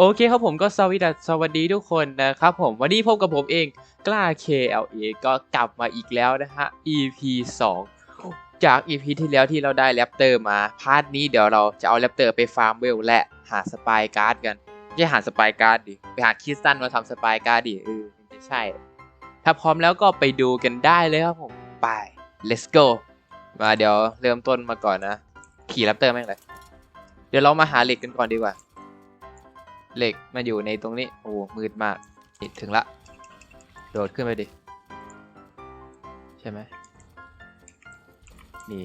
โอเคครับผมก็สวัสดีสวัสดีทุกคนนะครับผมวันนี้พบกับผมเองกล้า KLA ก็กลับมาอีกแล้วนะฮะ EP 2 จาก EP ที่แล้วที่เราได้แรปเตอร์มาพาร์ทนี้เดี๋ยวเราจะเอาแรปเตอร์ไปฟาร์มเวลและหาสปายการ์ดกันไม่หาสปายการ์ดดิไปหาคริสตันมาทำสปายการ์ดดิเออไม่ใช่ ถ้าพร้อมแล้วก็ไปดูกันได้เลยครับผมไป let's go มาเดี๋ยวเริ่มต้นมาก่อนนะ ขี่แรปเตอร์แม่งเลยเดี๋ยวเรามาหาเหล็กกันก่อนดีกว่า เหล็กมาอยู่ในตรงนี้ โอ้มืดมากถึงละ โดดขึ้นไปดิ ใช่ไหมนี่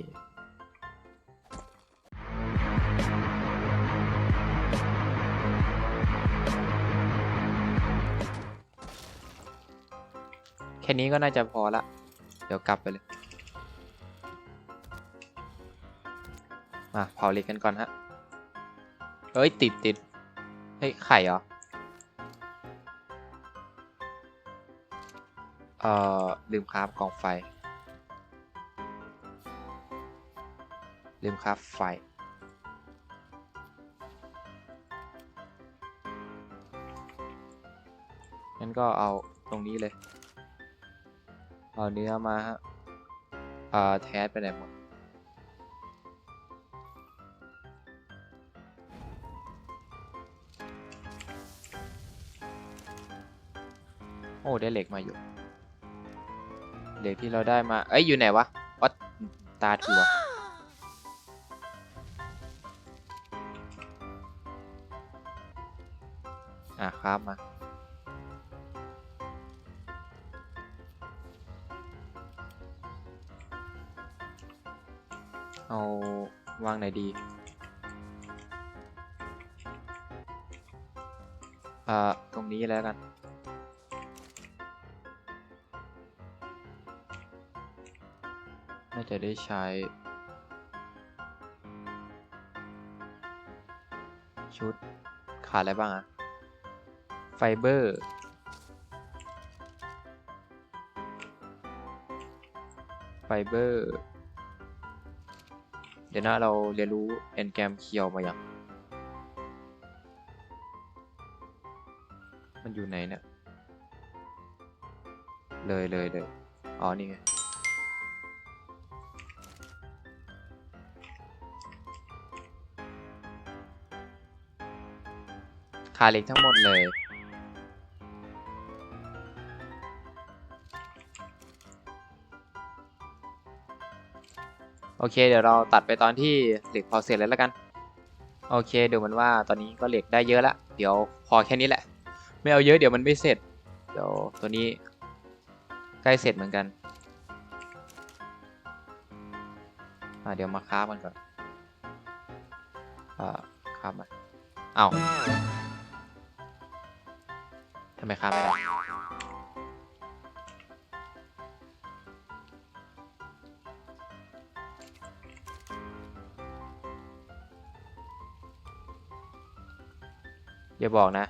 แค่นี้ก็น่าจะพอละ เดี๋ยวกลับไปเลย มาเผาเหล็กกันก่อนฮะเฮ้ย ติดติด ฮ้ยไข่เหรอ เอ่อลืมคราฟกองไฟ ลืมคราฟไฟ งั้นก็เอาตรงนี้เลย เอาเนื้อมาฮะเอ่อแทสไปไหนหมด ได้เหล็กมาอยู่ เหล็กที่เราได้มา เอ้ย อยู่ไหนวะวัดตาทัวอะครับมาเอาวางไหนดีอ่าตรงนี้แล้วกัน จะได้ใช้ ชุด ขาดอะไรบ้างอะไฟเบอร์ไฟเบอร์ เดี๋ยวนะเราเรียนรู้แอนแกรมเคียวมาอย่างมันอยู่ไหนเนี่ยเลยเลยเลยอ๋อ นี่ไงาเล็กทั้งหมดเลยโอเคเดี๋ยวเราตัดไปตอนที่เหล็กพอเสร็จแล้วล้วกัน โอเคดูเหมือนว่าตอนนี้ก็เหล็กได้เยอะละเดี๋ยวพอแค่นี้แหละ ไม่เอาเยอะเดี๋ยวมันไม่เสร็จ เดี๋ยวตัวนี้ ใกล้เสร็จเหมือนกันอ่าเดี๋ยวมาค้ามันก่อนอ่าค้ามาเอา้าำไมค้าไม่ได้อย่าบอกนะ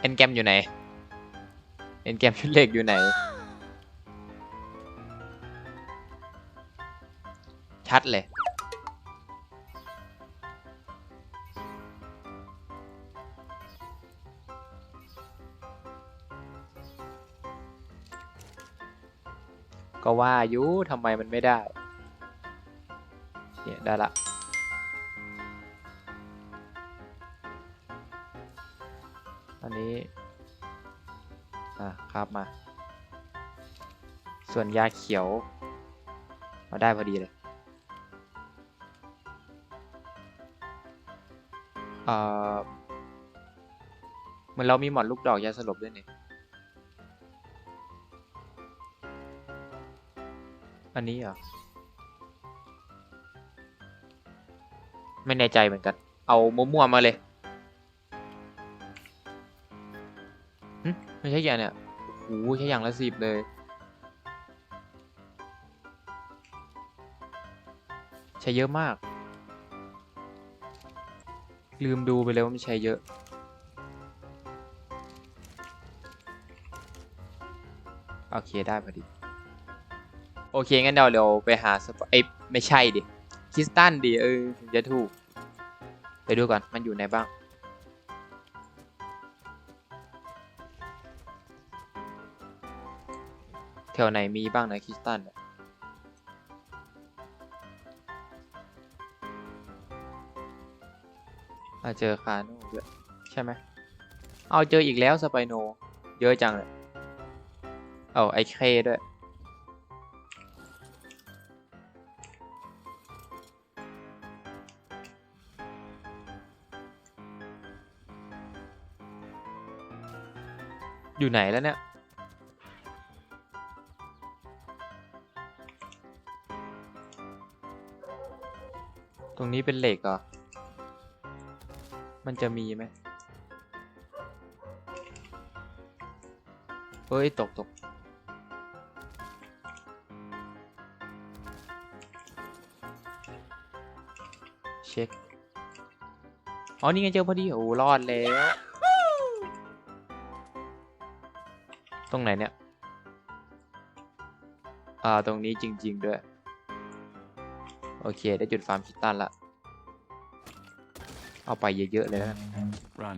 เอ็นแกมอยู่ไหน เอ็นแกมชุดเหล็กอยู่ไหน ชัดเลย ก็ว่าอยุทำไมมันไม่ได้ เนี่ย ได้ละอันนี้ อะครับมา ส่วนยาเขียว มาได้พอดีเลย เหมือนเรามีหมอนลูกดอกยาสลบด้วยเนี่ยอันนี้เหรอ ไม่แน่ใจเหมือนกัน เอามั่วๆมาเลยหึไม่ใช่ย่าเนี่ยโอ้โหใช่อย่างละสิบเลยใช้เยอะมาก ลืมดูไปเลยว่ามันใช้เยอะ โอเคได้พอดี โอเค งั้นเดี๋ยวเราไปหาสปอ้ยไม่ใช่ดิคริสตันดิเออถึงจะถูก ไปดูก่อน มันอยู่ไหนบ้าง แถวไหนมีบ้างนะคริสตันอะอ่ เจอคาโน่ด้วยใช่ไหมเอาเจออีกแล้วสไปโน เยอะจังเลยเอาไอเคด้วย อยู่ไหนแล้วเนี่ยตรงนี้เป็นเหล็กเหรอ มันจะมีไหมเฮ้ย ตกตกเช็ค อ๋อ นี่ไงเจอพอดี โอ้ รอดแล้ว ตรงไหนเนี่ย อ่า ตรงนี้จริง ๆ ด้วย โอเค ได้จุดฟาร์มคิตตันละ เอาไปเยอะๆเลยแล้วกัน Run.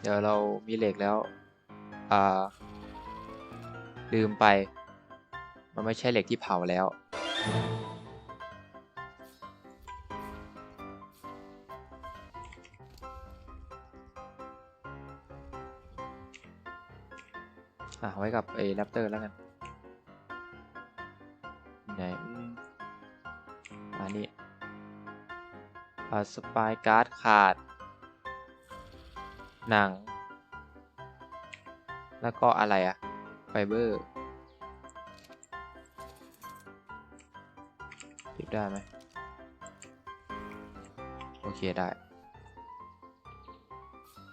เดี๋ยวเรามีเหล็กแล้ว อ่า ลืมไป มันไม่ใช่เหล็กที่เผาแล้ว อะไว้กับไอ้แรปเตอร์แล้วกันไหนอันนี้อ่าสปายการ์ดขาด หนัง แล้วก็อะไรอะไฟเบอร์เก็บได้ไหมโอเคได้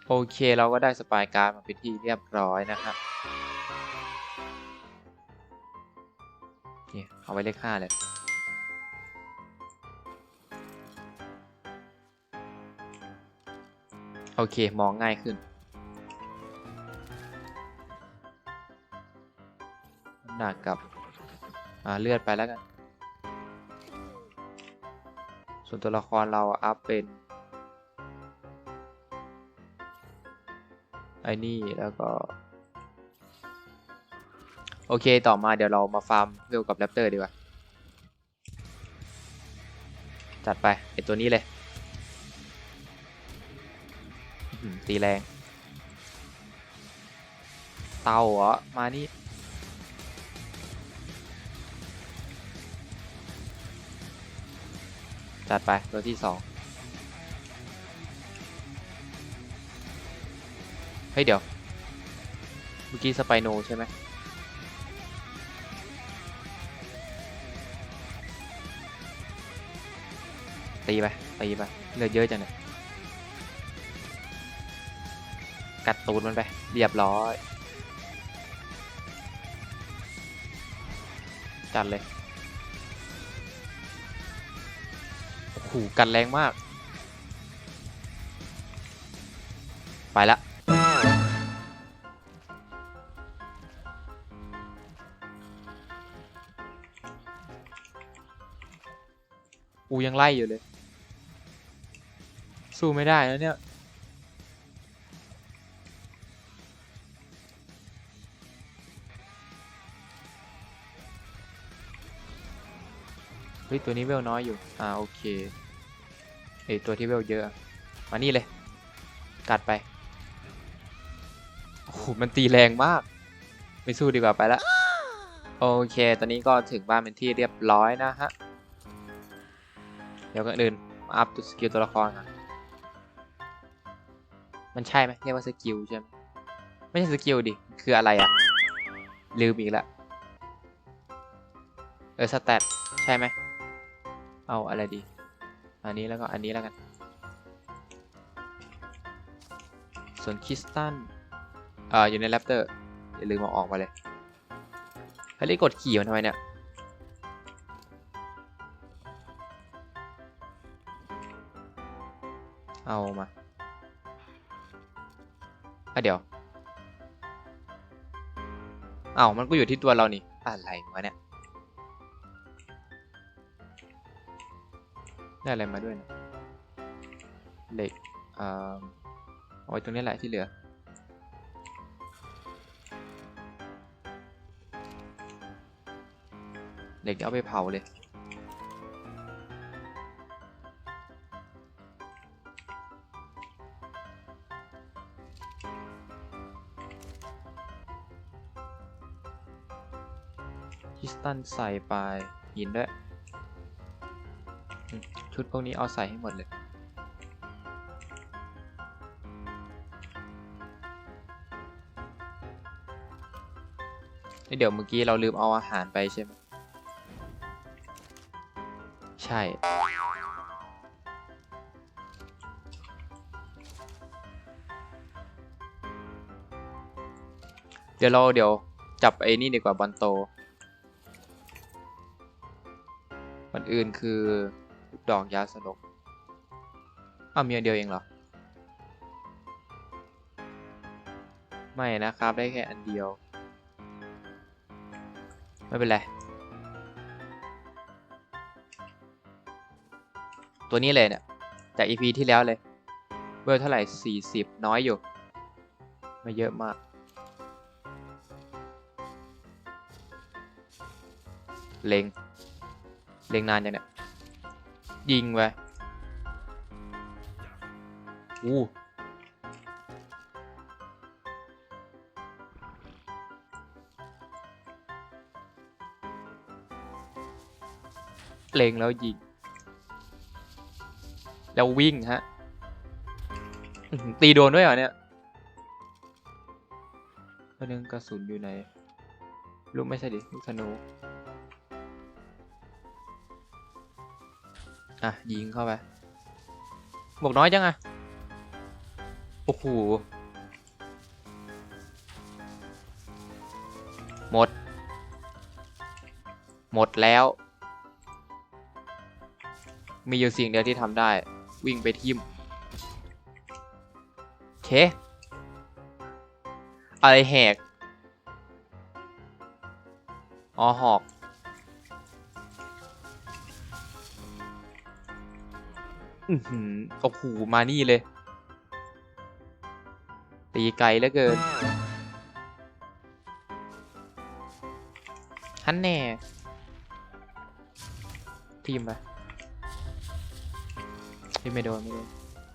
โอเคเราก็ได้สปายการ์ดมาเป็นที่เรียบร้อยนะครับ นี่เอาไว้เลขห้าเลยโอเค มองง่ายขึ้น หนักกับเลือดไปแล้วกัน ส่วนตัวละครเราอะอัพเป็น ไอ้นี่แล้วก็ โอเคต่อมาเดี๋ยวเรามาฟาร์มเวลกับแรปเตอร์ดีกว่า จัดไปไอตัวนี้เลยตีแรง เต่าเหรอ มานี่ จัดไปตัวที่สองเฮ้ยเดี๋ยว เมื่อกี้สไปโนใช่ไหม ตีไปตีไปเลือดเยอะจังเนี่ยกัดตูดมันไป เรียบร้อย จัดเลยโอ้โหกันแรงมาก ไปละกูยังไล่อยู่เลย สู้ไม่ได้แล้วเนี่ยเฮ้ยตัวนี้เวลน้อยอยู่ อ่าโอเคไอตัวที่เวลเยอะ มานี่เลย กัดไป โอ้โหมันตีแรงมาก ไม่สู้ดีกว่าไปละ โอเค ตอนนี้ก็ถึงบ้านเป็นที่เรียบร้อยนะฮะ เดี๋ยวก็อื่นมาอัพตัวสกิลตัวละครกัน มันใช่ไหมเรียกว่าสกิลใช่ไหมไม่ใช่สกิลดิ คืออะไรอะลืมอีกแล้วเออสแตทใช่ไหมเอาอะไรดี อันนี้แล้วก็อันนี้แล้วกัน ส่วนคริสตันอ่าอยู่ในแรปเตอร์อย่าลืมเอาออกมาเลยเฮ้ยกดขี่มันทำไมเนี่ยเอามา อะเดี๋ยวเอามันก็อยู่ที่ตัวเรานี่อะไรวะเนี่ยได้อะไรมาด้วยนะเหล็กอ่าเอาไว้ตรงนี้แหละที่เหลือเหล็กเอาไปเผาเลย ตันใส่ไปหินด้วย ชุดพวกนี้เอาใส่ให้หมดเลยเดี๋ยวเมื่อกี้เราลืมเอาอาหารไปใช่ไหมใช่ เดี๋ยวเราเดี๋ยวจับไอ้นี่ดีกว่าบอลโต อื่นคือดอกยาสลบอ้าวมีอันเดียวเองเหรอ ไม่นะครับได้แค่อันเดียว ไม่เป็นไร ตัวนี้เลยเนี่ยจาก EP ที่แล้วเลยเบอร์เท่าไหร่ 40 น้อยอยู่ ไม่เยอะมาก เล็ง เล็งนานยังเนี่ย ยิงไปอู้เล็งแล้วยิง แล้ววิ่งฮะ ตีโดนด้วยเหรอเนี่ยตัวนึงกระสุนอยู่ไหน ลูกไม่ใช่ดิ ลูกธนู อะ ยิงเข้าไปบวกน้อยจังอะโอ้โหหมด หมดแล้ว มีอยู่สิ่งเดียวที่ทำได้ วิ่งไปทิมเค อะไรแหก อ๋อหอก อือหือโอ้โหมานี่เลย ตีไกลเหลือเกินฮันแน่ ทีมไปที่ไม่โดนไม่โดน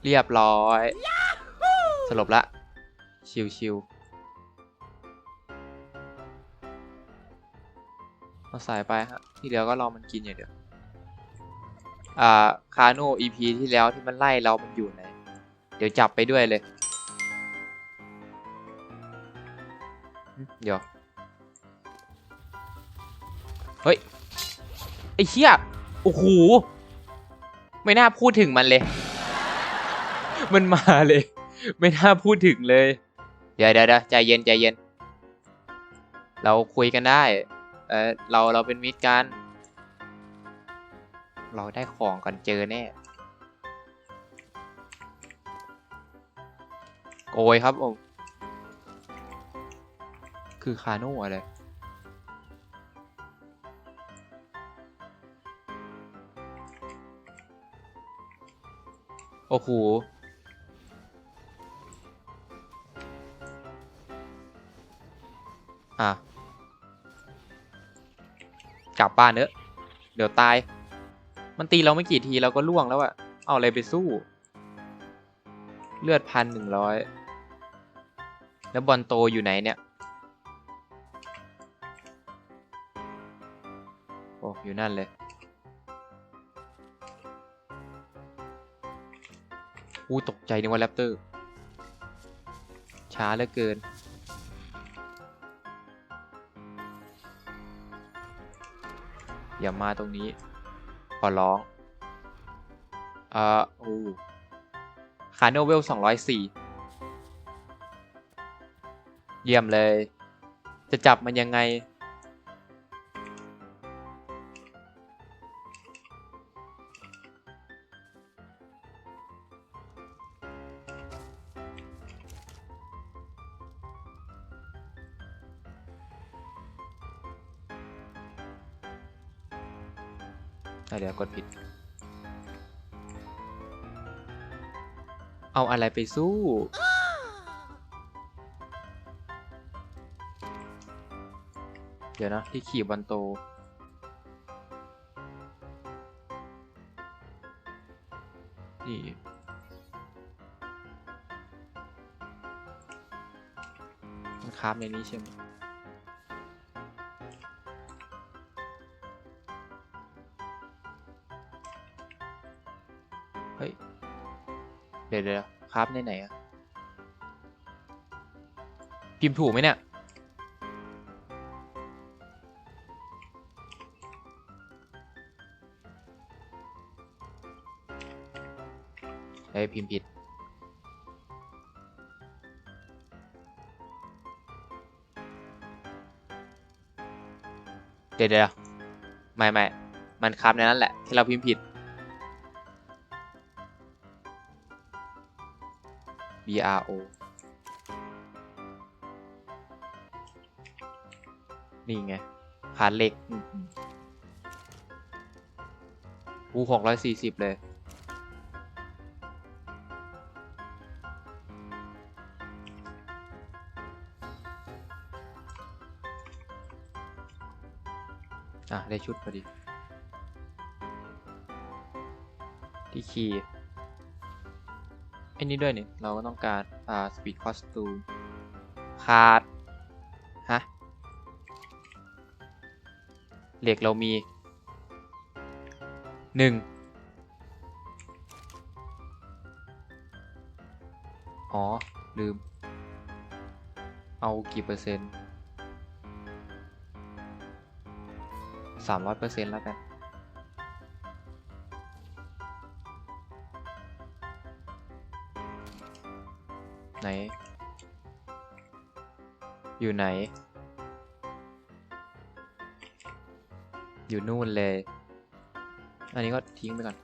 เรียบร้อย สลบละ ชิวชิวเอาสายไปฮะ ที่เหลือก็รอมันกินอย่างเดียว อ่าคาโน EP ที่แล้วที่มันไล่เรา มันอยู่ไหน เดี๋ยวจับไปด้วยเลยหึเดี๋ยว เฮ้ย ไอ้เชี่ยโอ้โห ไม่น่าพูดถึงมันเลย มันมาเลย ไม่น่าพูดถึงเลย เดี๋ยวเดี๋ยวเดี๋ยวใจเย็นใจเย็น เราคุยกันได้ เออเราเราเป็นมิตรกัน เราได้ของก่อนเจอแน่ โกยครับผมคือคาโน่อะไรโอ้โหอะ กลับบ้านเนอะ เดี๋ยวตาย มันตีเราไม่กี่ทีเราก็ล่วงแล้วอะเอาอะไรไปสู้ เลือดพันหนึ่งร้อยแล้วบอลโตอยู่ไหนเนี่ย โอ้อยู่นั่นเลย อู้ตกใจนึกว่าแรปเตอร์ ช้าเหลือเกิน อย่ามาตรงนี้ ขอร้อง เอ่อโอ้คาโนเวลสองร้อยสี่เยี่ยมเลย จะจับมันยังไง เดี๋ยวกดผิด เอาอะไรไปสู้ เดี๋ยวนะที่ขี่บอลโต นี่มันคราฟในนี้ใช่ไหม ดี๋ยวเดี๋ยวคราฟในไหนอะพิมพ์ถูกไหมเนี่ย เฮ้ยพิมพ์ผิด เดี๋ยวเดี๋ยวไม่ไม่มันคำในนั้นแหละที่เราพิมพ์ผิด B R O นี่ไงผ่าเหล็กอูหกร้อยสี่สิบเลยอะ ได้ชุดพอดี ที่คีย์ ไอ้นี้ด้วยนี่เราก็ต้องการอ่าสปีดคอสตูมขาดฮะเหล็กเรามีหนึ่งอ๋อ ลืม เอากี่เปอร์เซ็นต์สามร้อยเปอร์เซ็นต์แล้วกัน น อยู่ไหน อยู่นู่นเลย อันนี้ก็ทิ้งไปก่อน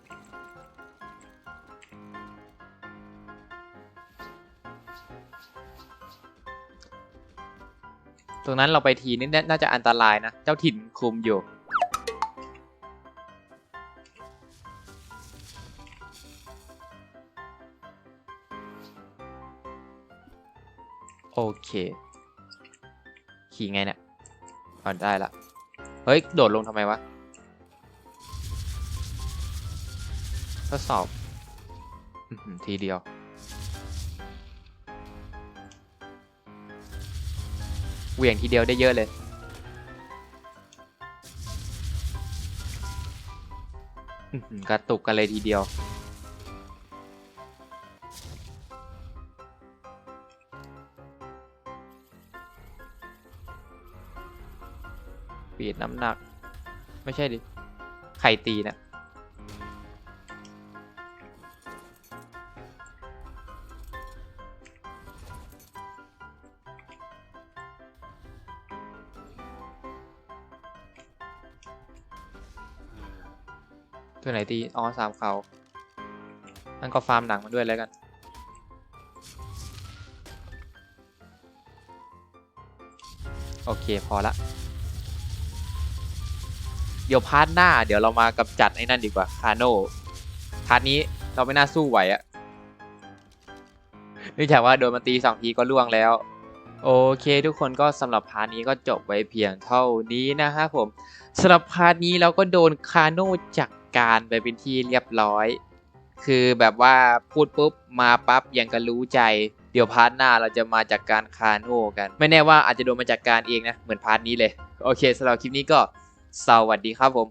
ตรงนั้นเราไปทีนี่น่าน่าจะอันตรายนะ เจ้าถิ่นคุมอยู่ โอเค ขี่ไงเนี่ยอ่อนได้ละ เฮ้ย โดดลงทำไมวะ ทดสอบ ทีเดียว เหวี่ยงทีเดียวได้เยอะเลยกระตุกกันเลยทีเดียว ปีดน้ำหนัก ไม่ใช่ดิ ไข่ตีนะตัวไหนตีอ๋อสามเขานั่นก็ฟาร์มหนังมาด้วยแล้วกันโอเค พอละ เดี๋ยวพาร์ทหน้าเดี๋ยวเรามากำจัดไอ้นั่นดีกว่าคาโน่พาร์ทนี้เราไม่น่าสู้ไหวอะเนื่องจากว่าโดนมาตีสองทีก็ล่วงแล้ว โอเคทุกคนก็สำหรับพาร์ทนี้ก็จบไว้เพียงเท่านี้นะครับผมสำหรับพาร์ทนี้เราก็โดนคาโน่จัดการไปเป็นที่เรียบร้อย คือแบบว่าพูดปุ๊บมาปั๊บยังก็รู้ใจเดี๋ยวพาร์ทหน้าเราจะมาจากการคาโน่กัน ไม่แน่ว่าอาจจะโดนมาจากการเองนะ เหมือนพาร์ทนี้เลย โอเคสำหรับคลิปนี้ก็ สวัสดีครับผม